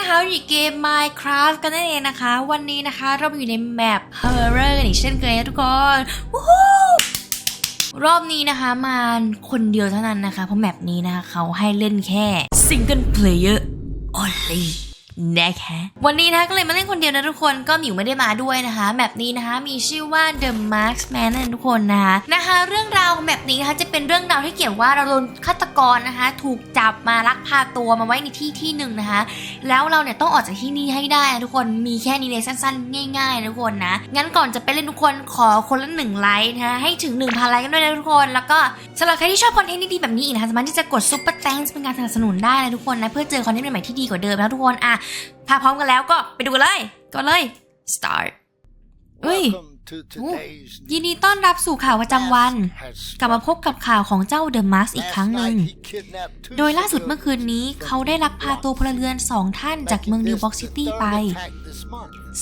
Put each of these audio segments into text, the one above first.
นะคะอยู่เกม Minecraft กันนั่นเองนะคะ วันนี้นะคะเราอยู่ในแมป Horror กันอีกเช่นเคยนะทุกคนวู้ฮูรอบนี้นะคะมาคนเดียวเท่านั้นนะคะ เพราะแมปนี้นะคะเขาให้เล่นแค่ Single Player Only นะคะวันนี้นะคะก็เลยมาเล่นคนเดียวนะทุกคนก็หมิวไม่ได้มาด้วยนะคะแมปนี้นะคะมีชื่อว่า The Marksman นะทุกคนนะคะนะคะ เรื่องราวของแมปนี้นะคะจะเป็นเรื่องราวที่เกี่ยวว่าเราโดนฆาตกรนะคะ ถูกจับมาลักพาตัวมาไว้ในที่ที่หนึ่งนะคะ แล้วเราเนี่ยต้องออกจากที่นี่ให้ได้นะทุกคนมีแค่นี้เลยสั้นๆ ง่ายๆนะทุกคนนะงั้นก่อนจะไปเล่นทุกคนขอคนละหนึ่งไลค์นะคะให้ถึง1,000ไลค์กันด้วยนะทุกคนแล้วก็สำหรับใครที่ชอบคอนเทนต์ดีๆแบบนี้นะคะสามารถที่จะกดซุปเปอร์แตงเป็นการสนับสนุนได้นะทุกคนนะเพื่อเจอคอนเทนต์ใหม่ๆที่ดีกว่าเดิมนะทุกคนอะถ้าพร้อมกันแล้วก็ไปดูกันเลยก็เลย start เอ้ยยินดีต้อนรับสู่ข่าวประจำวัน กลับมาพบกับข่าวของเจ้าเดอะมาร์กอีกครั้งหนึ่ง โดยล่าสุดเมื่อคืนนี้เขาได้ลักพาตัวพลเรือนสองท่านจากเมืองนิวบ็อกซิตี้ไป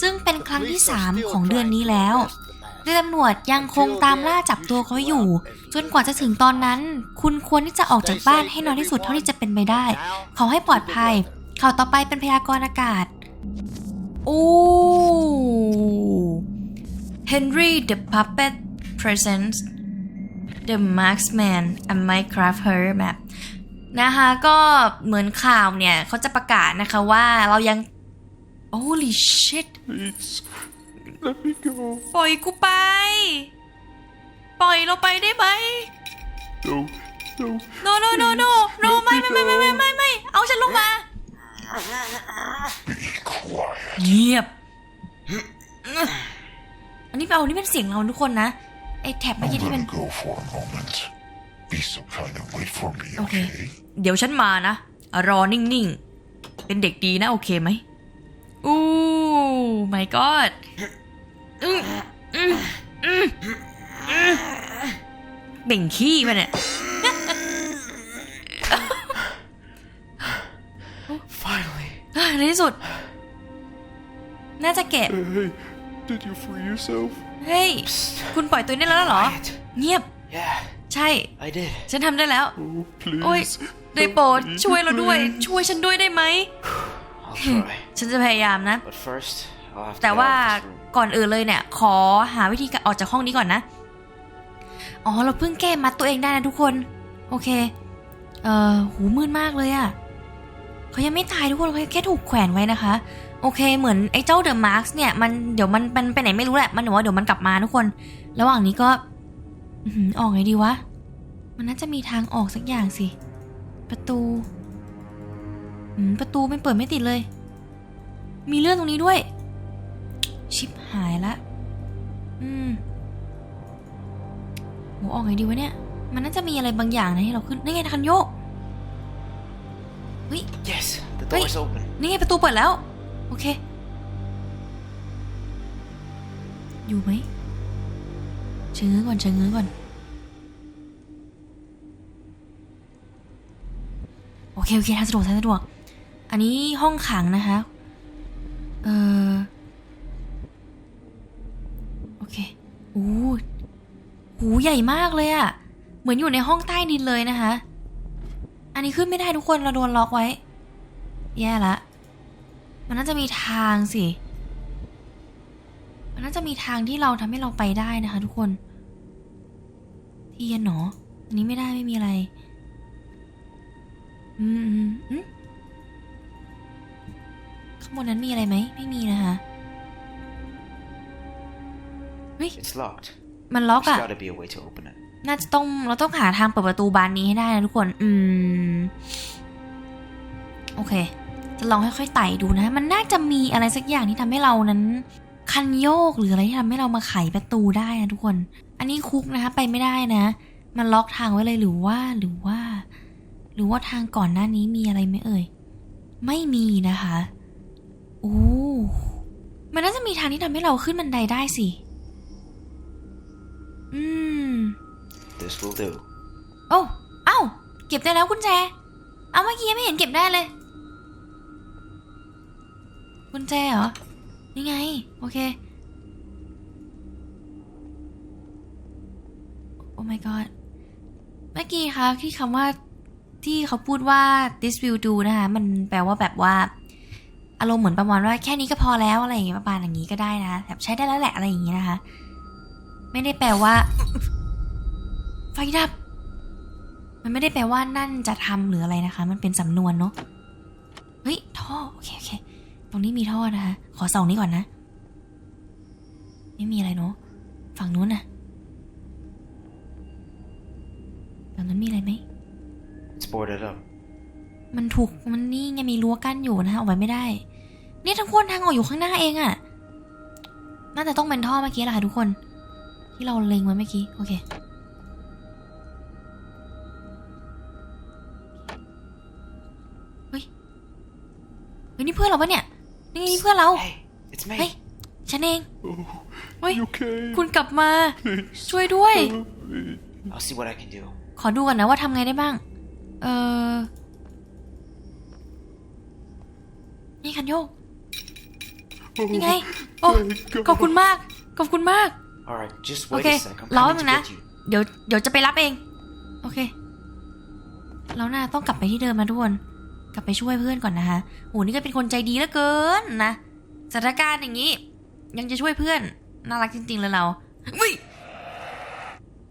ซึ่งเป็นครั้งที่3ของเดือนนี้แล้วโดยตำรวจยังคงตามล่าจับตัวเขาอยู่ จนกว่าจะถึงตอนนั้น คุณควรที่จะออกจากบ้านให้น้อยที่สุดเท่าที่จะเป็นไปได้ ขอให้ปลอดภัย ข่าวต่อไปเป็นพยากรณ์อากาศโอ้ Henry the Puppet presents The Marksman a Minecraft Horror Map นะคะก็เหมือนข่าวเนี่ยเขาจะประกาศนะคะว่าเรายัง Holy shit Please, let me go. ปล่อยกูไป ปล่อยเราไปได้ไหม No, no. no no no no no ไม่ไม่ไม่ไม่ไม่ไม่ไม่เอาฉันลงมา เงียบ อันนี้เอานี่เป็นเสียงเราทุกคนนะ ไอ้แท็บเมื่อกี้ที่เป็น Go for a moment. Be so kind and wait for me, โอเค okay? เดี๋ยวฉันมานะ รอนิ่งๆ เป็นเด็กดีนะ โอเคไหมอู้ my god อืมอืมอืมอืมเบ่งขี้มาเนี่ย ในที่สุด น่าจะเก็บ Hey, did you free yourself? เฮ้ย คุณปล่อยตัวนี้แล้วเหรอ Quiet. เงียบ Yeah, ใช่ I did. ฉันทำได้แล้ว Oh, please. โอ้ยได้โปรด Help me, ช่วยเราด้วย please. ช่วยฉันด้วยได้ไหม I'll try. ฉันจะพยายามนะ But first, I'll have to แต่ get ว่า out of this room. ก่อนอื่นเลยเนี่ย ขอหาวิธีการออกจากห้องนี้ก่อนนะ อ๋อ เราเพิ่งแก้มัดตัวเองได้นะทุกคน โอเค เอ่อ หูมืดมากเลยอะ เขายังไม่ตายทุกคนเขาแค่ถูกแขวนไว้นะคะ โอเคเหมือนไอ้เจ้าเดอะมาร์กเนี่ยมันเดี๋ยวมันมันไปไหนไม่รู้แหละมันเดี๋ยวว่าเดี๋ยวมันกลับมาทุกคน ระหว่างนี้ก็อือหืออกไงดีวะ มันน่าจะมีทางออกสักอย่างสิ ประตูประตูไม่เปิดไม่ติดเลย มีเลื่อนตรงนี้ด้วย ชิบหายละ อืมโหออกไงดีวะเนี่ย มันน่าจะมีอะไรบางอย่างนะให้เราขึ้นนี่ไงทันโยก Yes, the Wait. door's open. นี่ไงประตูเปิดแล้ว โอเค อยู่ไหมเชิงอก่อนเชิงอก่อน โอเค โอเคทางสะดวกทางสะดวก อันนี้ห้องขังนะคะ เออโอเคโอ้หูใหญ่มากเลยอะเหมือนอยู่ในห้องใต้ดินเลยนะคะ อันนี้ขึ้นไม่ได้ทุกคนเราโดนล็อกไว้ แย่ละ มันน่าจะมีทางสิ มันน่าจะมีทางที่เราทำให้เราไปได้นะคะทุกคนเทียนเหรออันนี้ไม่ได้ไม่มีอะไรอืมอืมอืมข้างบนนั้นมีอะไรไหม ไม่มีนะคะ It's locked. มันล็อก There's อะ น่าจะต้องเราต้องหาทางเปิดประตูบานนี้ให้ได้นะทุกคน อืม โอเค จะลองค่อยๆไต่ดูนะ มันน่าจะมีอะไรสักอย่างที่ทำให้เรานั้น คันโยกหรืออะไรที่ทำให้เรามาไขประตูได้นะทุกคน อันนี้คุกนะคะไปไม่ได้นะ มันล็อกทางไว้เลยหรือว่าหรือว่า หรือว่าทางก่อนหน้านี้มีอะไรไหมเอ่ย ไม่มีนะคะโอ้มันน่าจะมีทางที่ทำให้เราขึ้นบันไดได้สิ อืม This will do. โอ้เอ้า เก็บได้แล้วกุญแจ เอาเมื่อกี้ไม่เห็นเก็บได้เลย กุญแจเหรอ นี่ไง โอเค โอ้ my god เมื่อกี้คะที่คำว่าที่เขาพูดว่า this will do นะคะ มันแปลว่าแบบว่า อารมณ์เหมือนประมาณว่าแค่นี้ก็พอแล้วอะไรอย่างเงี้ยประมาณอย่างนี้ก็ได้นะ แบบใช้ได้แล้วแหละอะไรอย่างงี้นะคะ ไม่ได้แปลว่า ฟดับ มันไม่ได้แปลว่านั่นจะทำหรืออะไรนะคะ มันเป็นสำนวนเนาะ เฮ้ย ท่อ โอเคโอเค ตรงนี้มีท่อนะคะ ขอส่องนี้ก่อนนะ ไม่มีอะไรเนาะ ฝั่งนู้นน่ะ ฝั่งนั้นมีอะไรไหม It's boarded up. มันถูกมันนี่ไงมีรั้วกั้นอยู่นะคะออกไปไม่ได้ เนี่ยทั้งคนทางออกอยู่ข้างหน้าเองอะน่าจะต้องเป็นท่อเมื่อกี้แหละค่ะทุกคน ที่เราเล็งไว้เมื่อกี้ โอเค ฮ้ยนี่เพื่อนเราปะเนี่ยนี่ไงนี่เพื่อนเรา Hey, it's me. เฮ้ย ฉันเอง เฮ้ย You okay? คุณกลับมา ช่วยด้วย I'll see what I can do. ขอดูก่อนนะว่าทำไงได้บ้าง เออ นี่คันโยก นี่ไง โอ้ขอบคุณมาก ขอบคุณมาก Alright, just wait Okay, a sec. I'm รอ coming แป๊บนึ to งนะ get you. เดี๋ยว เดี๋ยวจะไปรับเอง โอเคแล้วน่าต้องกลับไปที่เดิมนะทุกคน กลับไปช่วยเพื่อนก่อนนะคะโหนี่ก็เป็นคนใจดีเหลือเกินนะสถานการณ์อย่างนี้ ยังจะช่วยเพื่อน น่ารักจริงๆเลยเราเฮ้ย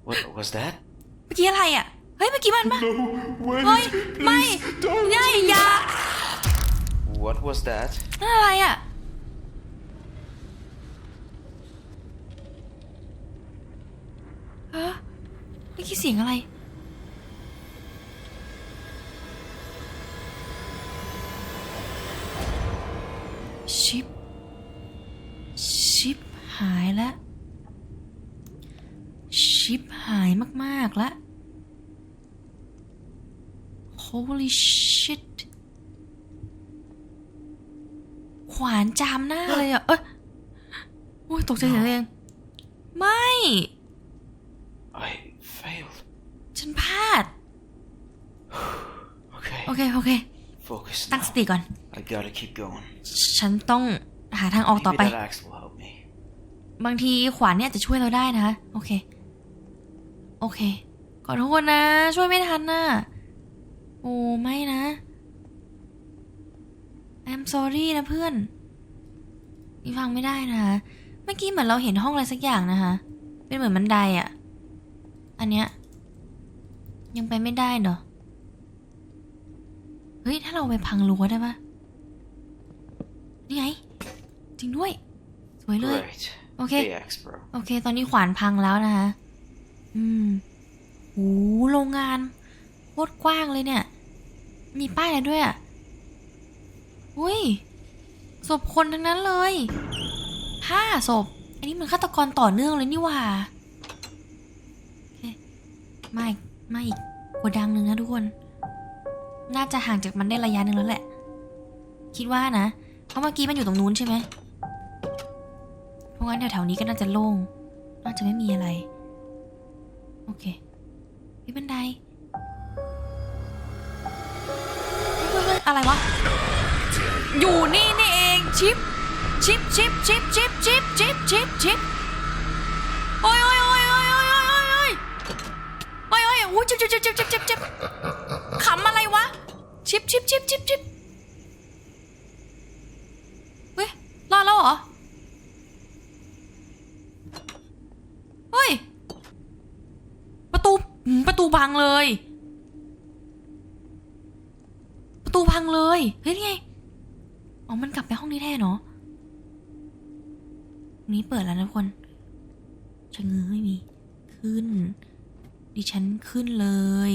What was that? เมื่อกี้อะไรอะ เฮ้ยเมื่อกี้มันปะ Wait, เฮ้ย ไม่ don't. อย่าอย่า What was that? นั่นอะไรอะ ฮะเมื่อกี้เสียงอะไร ชิป ชิปหายแล้ว ชิปหายมากๆแล้ว holy shit ขวานจามหน้าเลยอะ เอ้ยโอ้ยตกใจเสียงเอง ไม่ I failed. ฉันพลาด Okay, โอเค โอเค focus ตั้ง now. สติก่อน I gotta keep going. ฉันต้องหาทางออกต่อ Maybe ไป that axe will help me. บางทีขวานเนี่ยอาจจะช่วยเราได้นะคะโอเค โอเค ขอโทษนะ ช่วยไม่ทันน่ะโอ้ไม่นะ I'm sorry นะเพื่อน นี่ฟังไม่ได้นะคะ เมื่อกี้เหมือนเราเห็นห้องอะไรสักอย่างนะคะ เป็นเหมือนบันไดอะอันเนี้ย ยังไปไม่ได้เหรอเฮ้ย ถ้าเราไปพังรั้วได้ปะนี่ไง จริงด้วย สวยเลย Great. Okay. The axe, bro. โอเค ตอนนี้ขวานพังแล้วนะคะ อืมโหโรงงานโคตรกว้างเลยเนี่ย มีป้ายอะไรด้วยอะ อุ้ย ศพคนทั้งนั้นเลยห้าศพ อันนี้มันฆาตกรต่อเนื่องเลยนี่ว่ามาอีกมาอีกกดังหนึ่งนะทุกคน น่าจะห่างจากมันได้ระยะหนึ่งแล้วแหละ คิดว่านะ เพราะเมื่อกี้มันอยู่ตรงนู้นใช่ไหมเพราะงั้นแถวๆนี้ก็น่าจะโล่ง น่าจะไม่มีอะไร โอเคมีบันได อะไรวะ อยู่นี่นี่เองชิป ชิปชิปชิปชิปชิปชิปชิปชิปโอ้ยโอ้ยโอ้ยโอ้ยโอ้ยโอ้ยโอ้ยโอ้ยโอ้ยโอ้ยโอ้ยจิบจิบจิบจิบจิบจิบจิบขำอะไรวะ ชิปชิปชิปชิปชิปเฮ้ยรอดแล้วเหรอเฮ้ยประตูประตูพังเลยังเลย เฮ้ยนี่ไง อ๋อ มันกลับไปห้องนี้แท้เนาะตรงนี้เปิดแล้วนะทุกคนชะเง้อไม่มี ขึ้น ดิฉันขึ้นเลย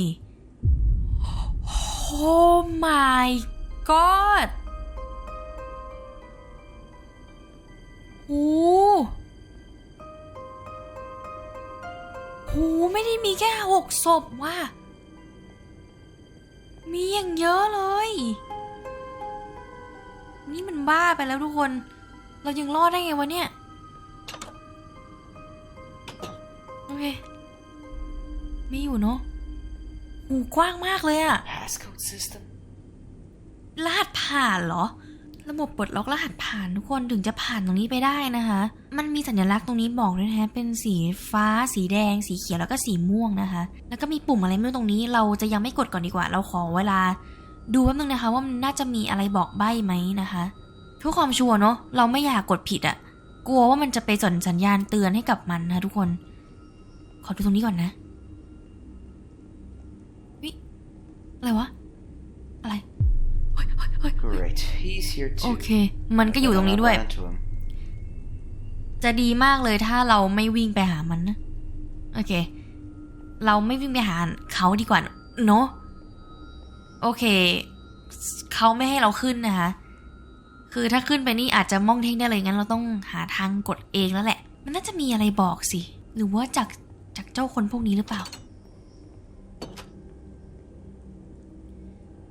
โอ้ my god โอ้โหไม่ได้มีแค่หกศพว่ะ มีอย่างเยอะเลย นี่มันบ้าไปแล้วทุกคน เรายังรอดได้ไงวะเนี่ย โอเค ไม่อยู่เนาะหูกว้างมากเลยอะ Passcode system? ลาดผ่านเหรอ ระบบปลดล็อกรหัสผ่านทุกคนถึงจะผ่านตรงนี้ไปได้นะคะ มันมีสัญลักษณ์ตรงนี้บอกด้วยนะฮะเป็นสีฟ้า สีแดง สีเขียวแล้วก็สีม่วงนะคะ แล้วก็มีปุ่มอะไรไม่รู้ตรงนี้ เราจะยังไม่กดก่อนดีกว่า เราขอเวลา ดูแป๊บนึงนะคะ ว่ามันน่าจะมีอะไรบอกใบ้ไหมนะคะเพื่อความชัวร์เนาะเราไม่อยากกดผิดอะกลัวว่ามันจะไปส่นสัญญาณเตือนให้กับมันนะทุกคน ขอดูตรงนี้ก่อนนะวิอะไรวะ อะไร Great. He's here โอ too. เค มันก็อยู่ตรงนี้ด้วย Run into him. จะดีมากเลยถ้าเราไม่วิ่งไปหามันนะ โอเค เราไม่วิ่งไปหาเขาดีกว่าเนาะ โอเค เขาไม่ให้เราขึ้นนะคะ คือถ้าขึ้นไปนี่อาจจะมองเท่งได้เลยงั้นเราต้องหาทางกดเองแล้วแหละ มันน่าจะมีอะไรบอกสิ หรือว่าจากจากเจ้าคนพวกนี้หรือเปล่า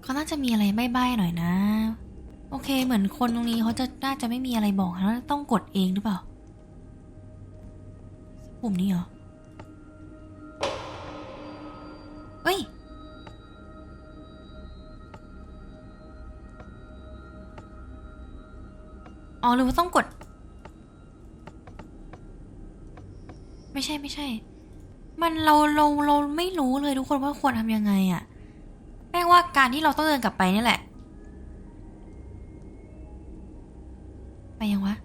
เขาน่าจะมีอะไรใบ้ๆหน่อยนะ โอเค เหมือนคนตรงนี้เขาจะน่าจะไม่มีอะไรบอกนะต้องกดเองหรือเปล่า ปุ่มนี้เหรอเฮ้ย อ๋อหรือว่าต้องกด ไม่ใช่ไม่ใช่ มันเราเราเราไม่รู้เลยทุกคนว่าควรทำยังไงอะแม่ง ว่าการที่เราต้องเดินกลับไปนี่แหละ ไปยังวะ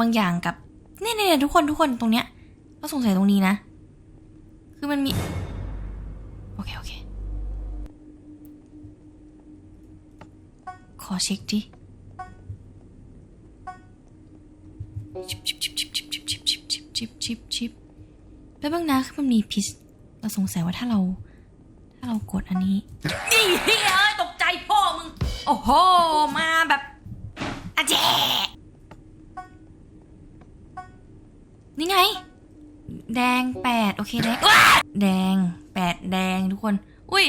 บางอย่างกับเนี่ยเนี่ยทุกคนทุกคนตรงเนี้ยก็สงสัยตรงนี้นะ คือมันมี โอเค โอเค ขอเช็คดิชิบชิบชิบชิบชิบชิบชิบชิบชิบชิบชิบชิบแล้วบางนะคือมันมีพิษเราสงสัยว่าถ้าเรา ถ้าเรากดอันนี้นี่เฮ้ยตกใจพ่อมึง โอ้โห มาแบบอะเจ นี่ไง แดงแปดโอเคแดงแดงแปดแดงทุกคน อุ้ย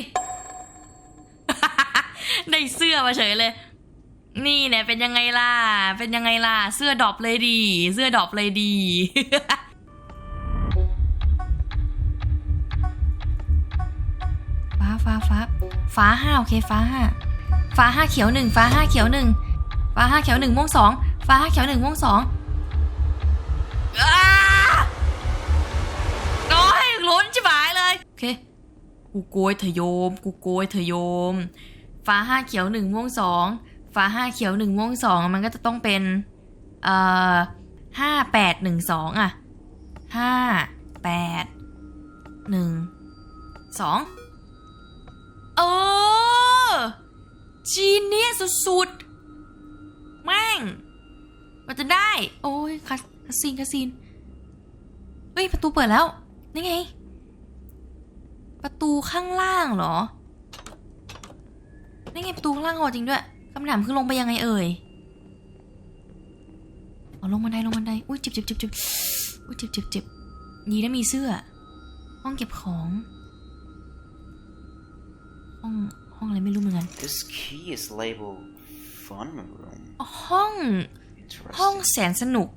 ได้เสื้อมาเฉยเลย นี่เนี่ยเป็นยังไงล่ะ เป็นยังไงล่ะ เสื้อดอปเลยดี เสื้อดอปเลยดี ฟ้าฟ้าฟ้าฟ้าห้าโอเคฟ้าห้าฟ้าห้าเขียวหนึ่งฟ้าห้าเขียวหนึ่งฟ้าห้าเขียวหนึ่งม่วงสองฟ้าห้าเขียวหนึ่งม่วงสอง อ้าโอ้ยล้นจิบหายเลย โอเค กูโกยเธอโยม กูโกยเธอโยม ฟ้าห้าเขียวหนึ่งม่วงสองฟ้าห้าเขียวหนึ่งม่วงสองมันก็จะต้องเป็น เอ่อห้าแปดหนึ่งสองอะห้าแปดหนึ่งสองเออ จีเนียสุดๆ แม่ง มันจะได้ โอ้ยคา คาซีนคาซีนเฮ้ยประตูเปิดแล้วนี่ไง ประตูข้างล่างเหรอนี่ไงประตูข้างล่างเหรอจริงด้วยคำถามคือลงไปยังไงเอ่ยอ๋อลงบันไดลงบันไดอุ้ยเจ็บเจ็บเจ็บเจ็บอุ้ยเจ็บเจ็บเจ็บยีนะมีเสื้อ ห้องเก็บของ ห้องห้องอะไรไม่รู้เหมือนกัน This key is labeled fun room. อ๋อห้อง ห้อง Interesting. แสนสนุก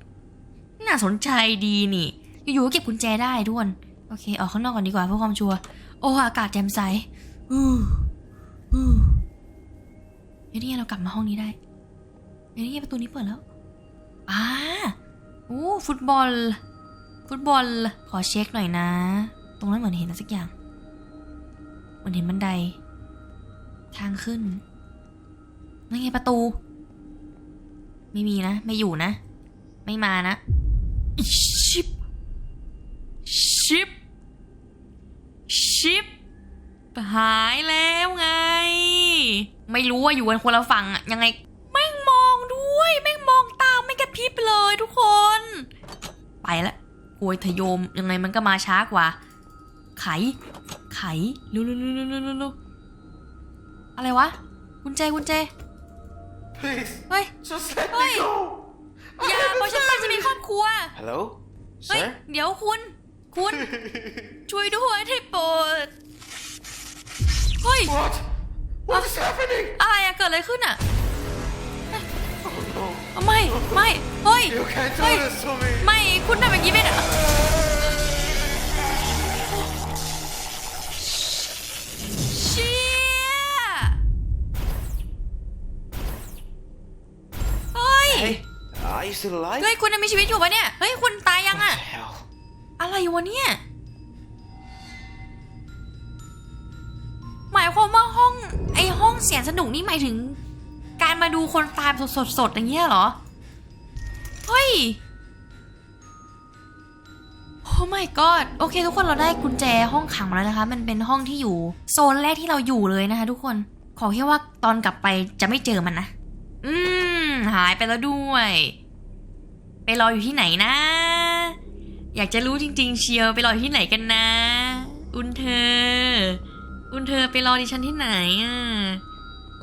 น่าสนใจดีนี่ อยู่ๆก็เก็บกุญแจได้ด้วน โอเค ออกข้างนอกก่อนดีกว่าเพื่อความชัวร์ โอ้อากาศแจ่มใสอู้อู้เฮ้ยนี่เรากลับมาห้องนี้ได้เฮ้ยนี่ประตูนี้เปิดแล้วอ่าโอ้ฟุตบอล ฟุตบอล ขอเช็คหน่อยนะ ตรงนั้นเหมือนเห็นอะไรสักอย่างเหมือนเห็นบันได ทางขึ้นนั่นไงประตู ไม่มีนะ ไม่อยู่นะ ไม่มานะ ชิป ชิป ชิป หายแล้วไง ไม่รู้ว่าอยู่กันคนละฝั่งอะยังไง แม่งมองด้วย แม่งมองตามไม่กระพริบเลยทุกคน ไปละโกยทะโยมยังไงมันก็มาช้ากว่า ไข ไขเร็วเร็วเร็วเร็วเร็วเร็วอะไรวะกุญแจกุญแจ Please, เฮ้ย just let Oi. me go. อย่าเพราะฉันมันจะมีครอบครัว Hello? เฮ้ย Sir? เดี๋ยวคุณ คุณ ช่วยด้วยที่โปรดเฮ้ย What? What is happening? อะไรอะเกิดอะไรขึ้นอะ Oh no. เอาไม่ ไม่ เฮ้ย You can't do Oi. this to me. ไม่ คุณทำแบบนี้ไม่ได้ still alive? เฮ้ยคุณยังมีชีวิตอยู่ปะเนี่ย เฮ้ยคุณตายยัง What อะ the hell? อะไรวะเนี่ย หมายความว่าห้องไอห้องเสียงสนุกนี่หมายถึง การมาดูคนตายแบบสดๆอย่างเงี้ยเหรอ เฮ้ย โอ้ my god โอเค ทุกคนเราได้กุญแจห้องขังมาแล้วนะคะ มันเป็นห้องที่อยู่ โซนแรกที่เราอยู่เลยนะคะ ทุกคน ขอแค่ว่าตอนกลับไปจะไม่เจอมันนะ อืม หายไปแล้วด้วย ไปรออยู่ที่ไหนนะ อยากจะรู้จริง ๆ เชียวไปรออยู่ที่ไหนกันนะ อุนเธอ อุนเธอไปรอดิฉันที่ไหนอะ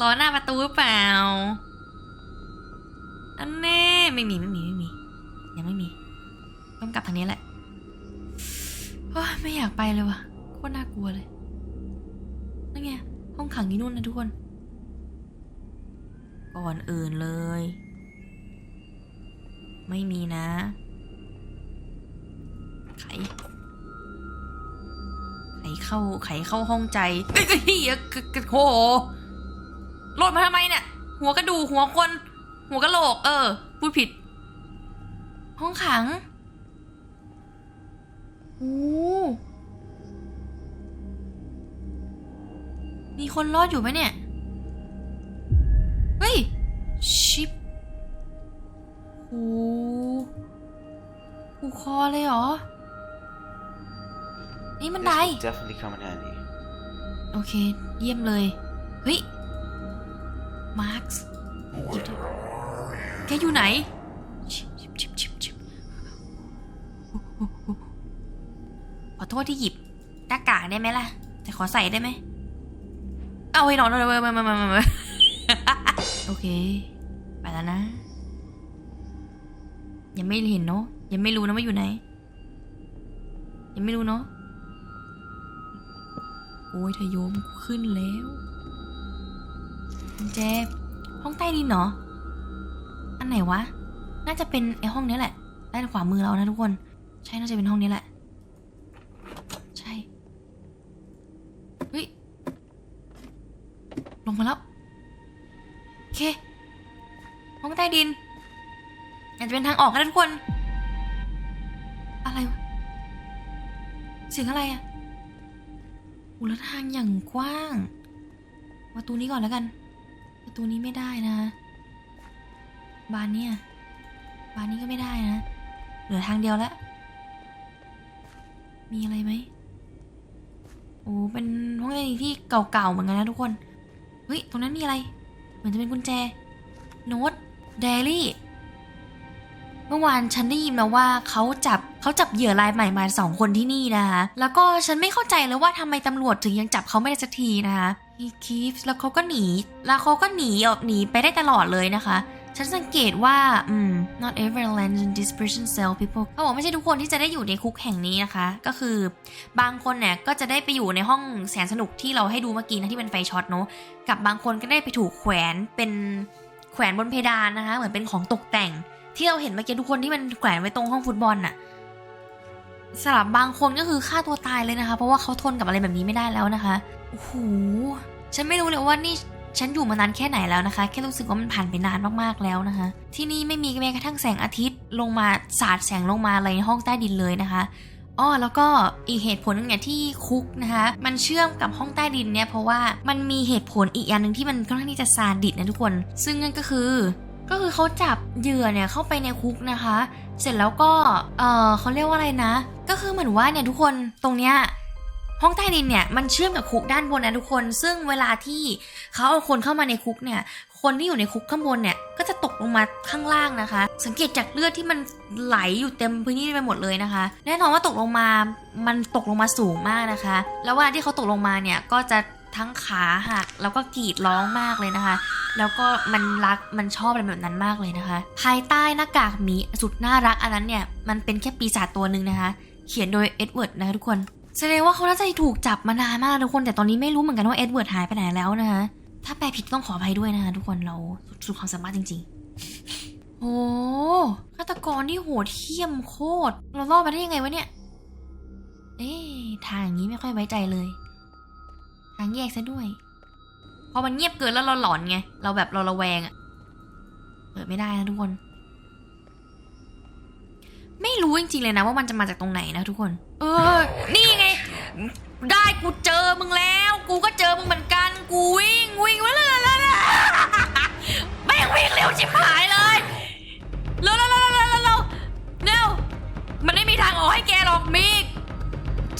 รอหน้าประตูหรือเปล่า อันแน่ไม่มีไม่มีไม่มี ยังไม่มี ต้องกลับทางนี้แหละโอ้ไม่อยากไปเลยว่ะโคตรน่ากลัวเลยนั่นไงห้องขังที่นู่นนะทุกคน ก่อนอื่นเลย ไม่มีนะ ไข ไขเข้า ไขเข้าห้องใจเอ้ยเฮียกกโหโหลดมาทำไมเนี่ย หัวกระดูหัวคน หัวกระโหลก เออ พูดผิด ห้องขังโอ้มีคนรอดอยู่ไหมเนี่ย อเลยเหรอ นี่มัน This ได will definitely come in handy. โอเค เยี่ยมเลย เฮ้ย มาร์คส์แกอยู่ไหนชิบชิบชิบชิบชิบขอโทษที่หยิบหน้ากากได้ไหมล่ะ แต่ขอใส่ได้ไหม เอาไว้นอนเลยมามามามามาโอเค ไปแล้วนะ ยังไม่เห็นเนาะ ยังไม่รู้นะว่าอยู่ไหน ยังไม่รู้เนาะโอ้ยทะยมขึ้นแล้วกุญแจห้องใต้ดินเหรออันไหนวะ น่าจะเป็นไอห้องนี้แหละด้านขวามือเรานะทุกคน ใช่น่าจะเป็นห้องนี้แหละ ใช่เฮ้ยลงมาแล้วโอเค ห้องใต้ดินอาจจะเป็นทางออกนะทุกคน เสียงอะไรอะอ้แล้วทางอย่างกว้างประตูนี้ก่อนแล้วกัน ประตูนี้ไม่ได้นะ บานเนี่ย บานนี้ก็ไม่ได้นะ เหลือทางเดียวแล้ว มีอะไรไหมโอ้ เป็นห้องเรียนที่เก่าๆเหมือนกันนะทุกคน เฮ้ย ตรงนั้นมีอะไร เหมือนจะเป็นกุญแจ โน้ตเดลี่ เมื่อวานฉันได้ยินมาว่าเขาจับเขาจับเหยื่อรายใหม่มาสองคนที่นี่นะคะแล้วก็ฉันไม่เข้าใจเลยว่าทำไมตำรวจถึงยังจับเขาไม่ได้สักทีนะคะ he keeps แล้วเขาก็หนี แล้วเขาก็หนีออกหนีไปได้ตลอดเลยนะคะ ฉันสังเกตว่า อืม not every land in this prison cell people เขาบอกไม่ใช่ทุกคนที่จะได้อยู่ในคุกแห่งนี้นะคะ ก็คือบางคนเนี่ยก็จะได้ไปอยู่ในห้องแสนสนุกที่เราให้ดูเมื่อกี้นะที่เป็นไฟช็อตเนอะกับบางคนก็ได้ไปถูกแขวนเป็นแขวนบนเพดานนะคะ เหมือนเป็นของตกแต่ง ที่เราเห็นเมื่อกี้ทุกคนที่มันแขวนไว้ตรงห้องฟุตบอลน่ะสำหรับบางคนก็คือฆ่าตัวตายเลยนะคะ เพราะว่าเขาทนกับอะไรแบบนี้ไม่ได้แล้วนะคะโอ้โหฉันไม่รู้เลยว่านี่ฉันอยู่มานานแค่ไหนแล้วนะคะ แค่รู้สึกว่ามันผ่านไปนานมากๆแล้วนะคะ ที่นี่ไม่มีแม้กระทั่งแสงอาทิตย์ลงมาสาดแสงลงมาเลยในห้องใต้ดินเลยนะคะอ้อแล้วก็อีกเหตุผลนึงเนี่ยที่คุกนะคะมันเชื่อมกับห้องใต้ดินเนี่ยเพราะว่ามันมีเหตุผลอีกอย่างหนึ่งที่มันค่อนข้างที่จะซาดิสนะทุกคน ซึ่งนั่นก็คือ ก็คือเขาจับเหยื่อเนี่ยเข้าไปในคุกนะคะ เสร็จแล้วก็ เออเขาเรียกว่าอะไรนะ ก็คือเหมือนว่าเนี่ยทุกคนตรงเนี้ยห้องใต้ดินเนี่ยมันเชื่อมกับคุกด้านบนนะทุกคน ซึ่งเวลาที่เขาเอาคนเข้ามาในคุกเนี่ย คนที่อยู่ในคุกข้างบนเนี่ยก็จะตกลงมาข้างล่างนะคะ สังเกตจากเลือดที่มันไหลอยู่เต็มพื้นที่ไปหมดเลยนะคะ แน่นอนว่าตกลงมา มันตกลงมาสูงมากนะคะ แล้วเวลาที่เขาตกลงมาเนี่ยก็จะ ทั้งขาหักแล้วก็กรีดร้องมากเลยนะคะ แล้วก็มันรักมันชอบอะไรแบบนั้นมากเลยนะคะ ภายใต้หน้ากากหมีสุดน่ารักอันนั้นเนี่ยมันเป็นแค่ปีศาจตัวหนึ่งนะคะ เขียนโดยเอ็ดเวิร์ดนะคะทุกคนแสดงว่าเขาน่าจะถูกจับมานานมากแล้วทุกคนแต่ตอนนี้ไม่รู้เหมือนกันว่าเอ็ดเวิร์ดหายไปไหนแล้วนะคะถ้าแปลผิดต้องขออภัยด้วยนะคะทุกคนเราสุดความสามารถจริงๆโอ้ฆาตกรที่โหดเหี้ยมโคตรเรารอดมาได้ยังไงวะเนี่ย เอ๊ะทางอย่างนี้ไม่ค่อยไว้ใจเลย ทางแยกซะด้วยพอมันเงียบเกินแล้วเราหลอนไง เราแบบเราระแวงอะเปิดไม่ได้นะทุกคน ไม่รู้จริงๆเลยนะว่ามันจะมาจากตรงไหนนะทุกคน เออ นี่ไง ได้กูเจอมึงแล้ว กูก็เจอมึงเหมือนกัน กูวิ่งวิ่งวิ่งเลยเลยแม่งวิ่งเร็วชิบหายเลยเร็วเร็วเร็วเร็วเร็วเร็วมันไม่มีทางออกให้แกหรอกมี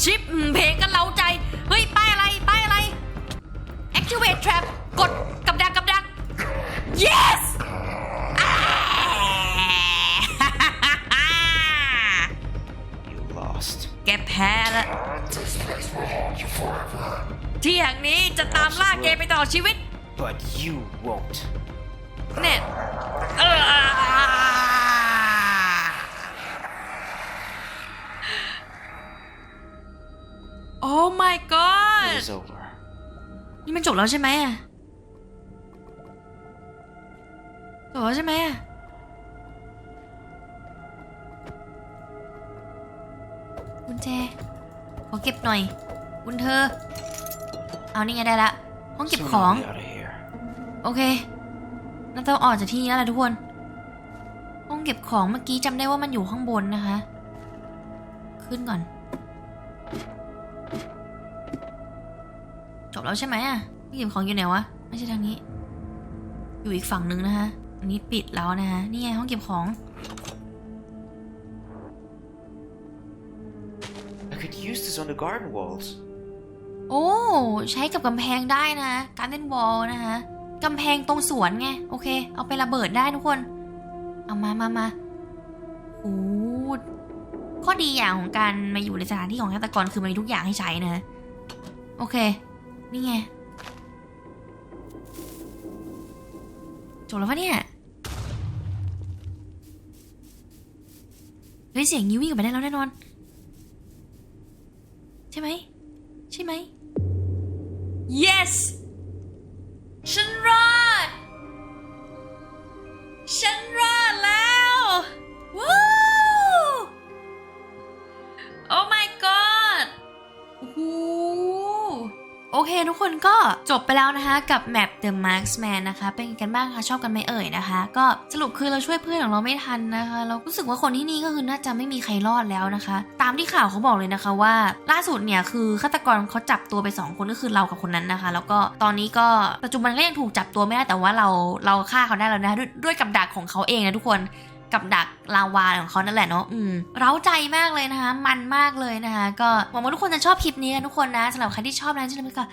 ชิปเพลงกันเล้าใจ เฮ้ยป้ายอะไป activate trap กดกับดักกับดัก yes อ่า You lost. แกแพ้แล้ว This place will haunt you forever. ที่แห่งนี้จะตามล่าแกไปตลอดชีวิต But you won't. เนี่ยเออโอ้ my It god is over. นี่มันจบแล้วใช่ไหมอะจบแล้วใช่ไหมอะกุญแจขอเก็บหน่อย คุณเธอ เอานี่ไงได้ละ ห้องเก็บ Soon ของ I'll be out of here. โอเคน่าจะออกจากที่นี้แล้วแหละทุกคน ห้องเก็บของเมื่อกี้จำได้ว่ามันอยู่ข้างบนนะคะ ขึ้นก่อน จบแล้วใช่ไหมอะที่เก็บของอยู่ไหนวะ ไม่ใช่ทางนี้ อยู่อีกฝั่งหนึ่งนะคะอันนี้ปิดแล้วนะคะนี่ไงห้องเก็บของ I could use this on the garden walls. โอ้ ใช้กับกำแพงได้นะการเล่นวอลนะคะกำแพงตรงสวนไง โอเค เอาไประเบิดได้ทุกคน เอามามามาโอ้ข้อดีอย่างของการมาอยู่ในสถานที่ของฆาตกรคือมันมีทุกอย่างให้ใช้นะ โอเค นี่ไง จบแล้วปะเนี่ย เฮ้ยเสียงนิ้ววิ่งออกไปได้แล้วแน่นอน ใช่ไหม ใช่ไหม yes ฉัน เคทุกคนก็จบไปแล้วนะคะกับแมป The Marksman นะคะเป็นกันบ้างคะชอบกันไหมเอ่ยนะคะ ก็สรุปคือเราช่วยเพื่อนของเราไม่ทันนะคะ เรารู้สึกว่าคนที่นี่ก็คือน่าจะไม่มีใครรอดแล้วนะคะ ตามที่ข่าวเขาบอกเลยนะคะว่า ล่าสุดเนี่ยคือฆาตกรเขาจับตัวไปสองคนก็คือเรากับคนนั้นนะคะ แล้วก็ตอนนี้ก็ปัจจุบันก็ยังถูกจับตัวไม่ได้แต่ว่าเราเราฆ่าเขาได้แล้วนะคะด้วยด้วยกับดักของเขาเองนะทุกคน กับดักลาวาของเขานั่นแหละเนาะ อืม เร้าใจมากเลยนะคะ มันมากเลยนะคะ ก็หวังว่าทุกคนจะชอบคลิปนี้กันทุกคนนะสำหรับใครที่ชอบนะอย่าลืมก็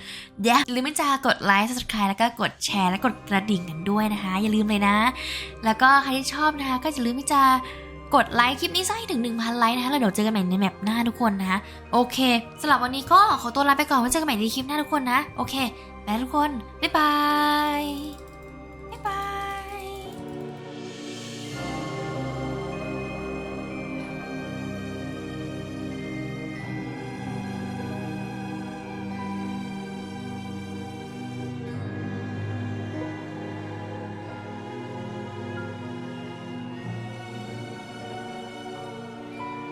อย่าลืมไม่จะกดไลค์ subscribe แล้วก็กดแชร์ และกดกระดิ่งกันด้วยนะคะ อย่าลืมเลยนะ แล้วก็ใครที่ชอบนะคะ ก็อย่าลืมที่จะกดไลค์คลิปนี้ให้ถึง 1,000 ไลค์นะคะ แล้วเดี๋ยวเจอกันใหม่ในแมปหน้าทุกคนนะคะ โอเคสำหรับวันนี้ก็ขอตัวลาไปก่อนไว้เจอกันใหม่ในคลิปหน้าทุกคนนะ โอเค ไปทุกคน บ๊ายบาย